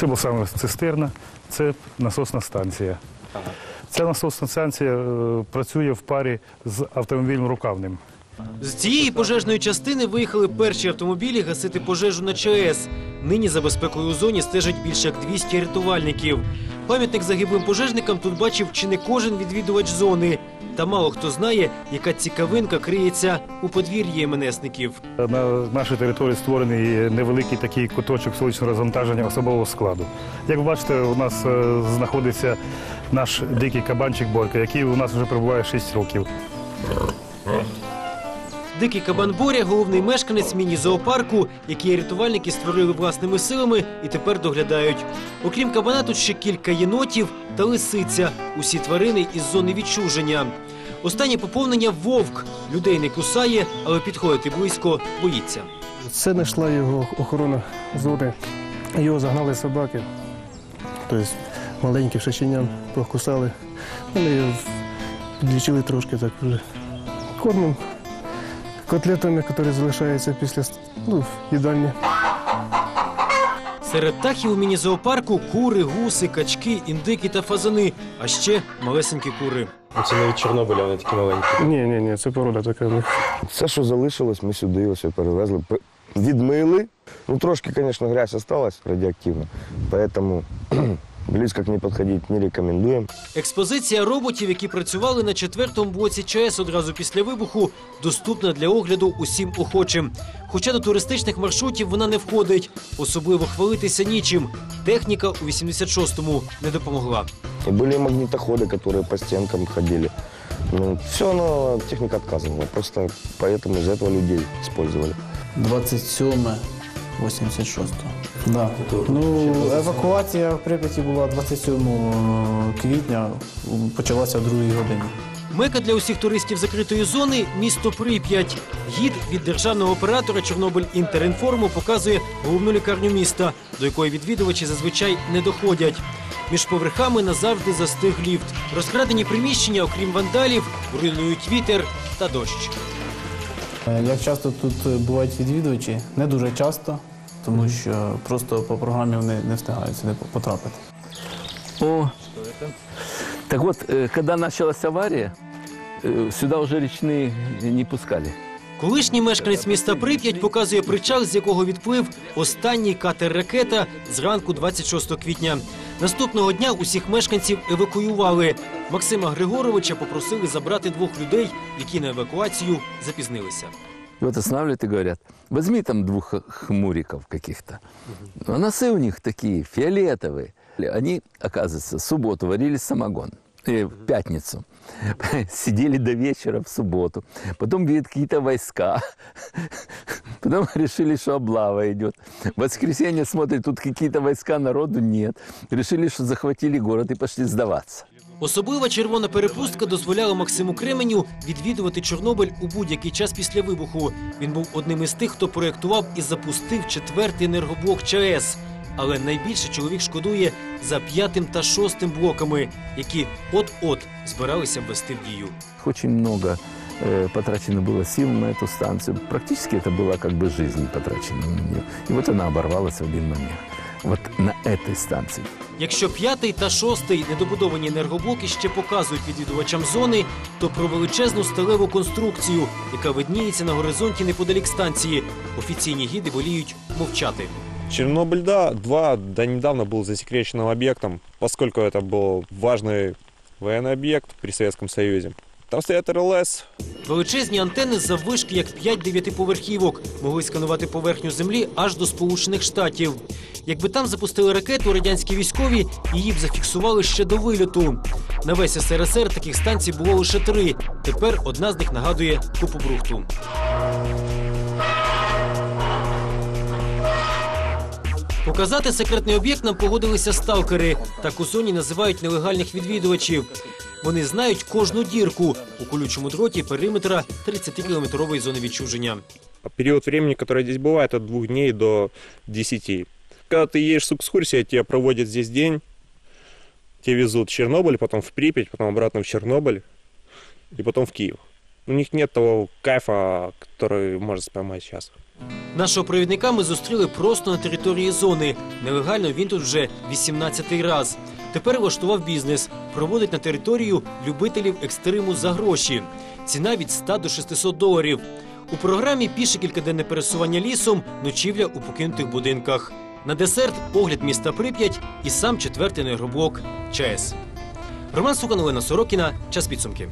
Це була саме цистерна, це насосна станція. Ця насосна станція е, працює в парі з автомобілем рукавним. З цієї пожежної частини виїхали перші автомобілі гасити пожежу на ЧАЕС. Нині за безпекою у зоні стежить більше як 200 рятувальників. Пам'ятник загиблим пожежникам тут бачив чи не кожен відвідувач зони. Та мало хто знає, яка цікавинка криється у подвір'ї МНСників. На нашій території створений невеликий такий куточок сонячного розвантаження особового складу. Як ви бачите, у нас е, знаходиться наш дикий кабанчик Борька, який у нас вже перебуває 6 років. Дикий кабан Боря – головний мешканець міні-зоопарку, який рятувальники створили власними силами і тепер доглядають. Окрім кабана, тут ще кілька єнотів та лисиця. Усі тварини із зони відчуження. Останнє поповнення – вовк. Людей не кусає, але підходити близько боїться. Це знайшла його охорона зони. Його загнали собаки. Тобто маленьким шаченям покусали. Вони його підлічили трошки так вже. Кормом котлетами, які залишаються після ну, їдальні. Серед птахів у міні-зоопарку – кури, гуси, качки, індики та фазани, а ще малесенькі кури. Оці навіть Чорнобиля, вони такі маленькі. Ні, ні, ні, це порода така. Все, що залишилось, ми сюди ось перевезли. Відмили. Ну, трошки, звісно, грязь осталась радіоактивна, поэтому близько к ней підходити не рекомендуємо. Експозиція роботів, які працювали на четвертому блоці ЧАЕС одразу після вибуху, доступна для огляду усім охочим. Хоча до туристичних маршрутів вона не входить. Особливо хвалитися нічим. Техніка у 86-му не допомогла. И были магнитоходы, которые по стенкам ходили. Ну, все равно техника отказывала. Просто поэтому из этого людей использовали. 27 86 Да. Ну, евакуація в Прип'яті була 27 квітня, почалася о 2 годині. Мека для усіх туристів закритої зони місто Прип'ять. Гід від державного оператора Чорнобиль Інтерінформу показує головну лікарню міста, до якої відвідувачі зазвичай не доходять. Між поверхами назавжди застиг ліфт. Розкрадені приміщення, окрім вандалів, руйнують вітер та дощ. Е, Як часто тут е, бувають відвідувачі? Не дуже часто, тому що просто по програмі вони не встигають сюди потрапити. О, так вот, э, когда началась авария, э, сюда уже речные не пускали. Колишній мешканець міста Прип'ять показує причал, з якого відплив останній катер ракета зранку 26 квітня. Наступного дня усіх мешканців евакуювали. Максима Григоровича попросили забрати двох людей, які на евакуацію запізнилися. И вот останавливают и говорят, возьми там двух хмуриков каких-то. А носы у них такие фиолетовые. Они, оказывается, в субботу варили самогон. э, в пятницу. Сидели до вечера в субботу. Потом видят какие-то войска. Потом решили, что облава идет. В воскресенье смотрят, тут какие-то войска, народу нет. Решили, что захватили город и пошли сдаваться. Особлива червона перепустка дозволяла Максиму Кременю відвідувати Чорнобиль у будь-який час після вибуху. Він був одним із тих, хто проєктував і запустив четвертий енергоблок ЧАЕС. Але найбільше чоловік шкодує за п'ятим та шостим блоками, які от-от збиралися ввести в дію. Очень много э, потрачено было сил на эту станцию. Практически это была как бы жизнь потрачена на нее. И вот она оборвалась в один момент. Вот на этой станции. Якщо п'ятий та шостий недобудовані енергоблоки ще показують відвідувачам зони, то про величезну сталеву конструкцію, яка видніється на горизонті неподалік станції, офіційні гіди воліють мовчати. Чернобыль, да, два до недавно был засекреченным объектом, поскольку это был важный военный объект при Советском Союзе. Там стоят РЛС, Величезні антени заввишки, як 5 дев'ятиповерхівок, могли сканувати поверхню землі аж до Сполучених Штатів. Якби там запустили ракету, радянські військові її б зафіксували ще до вильоту. На весь СРСР таких станцій було лише три. Тепер одна з них нагадує купу брухту. Показати секретний об'єкт нам погодилися сталкери. Так у зоні називають нелегальних відвідувачів. Вони знають кожну дірку у колючому дроті периметра 30-кілометрової зони відчуження. период времени, который здесь бывает, от двух дней до 10 Когда ты едешь с экскурсией, тебя проводят здесь день, тебя везут в Чернобыль, потом в Припять, потом обратно в Чернобыль и потом в Киев. У них нет того кайфа, который может поймать сейчас. Нашого провідника ми зустріли просто на території зони. Нелегально він тут вже 18-й раз. Тепер влаштував бізнес, проводить на територію любителів екстриму за гроші. Ціна від 100 до 600 доларів. У програмі піше кількаденне пересування лісом, ночівля у покинутих будинках. На десерт огляд міста Прип'ять і сам четвертий нейробок ЧАЕС. Роман Сука, Олена Сорокіна. Час підсумки.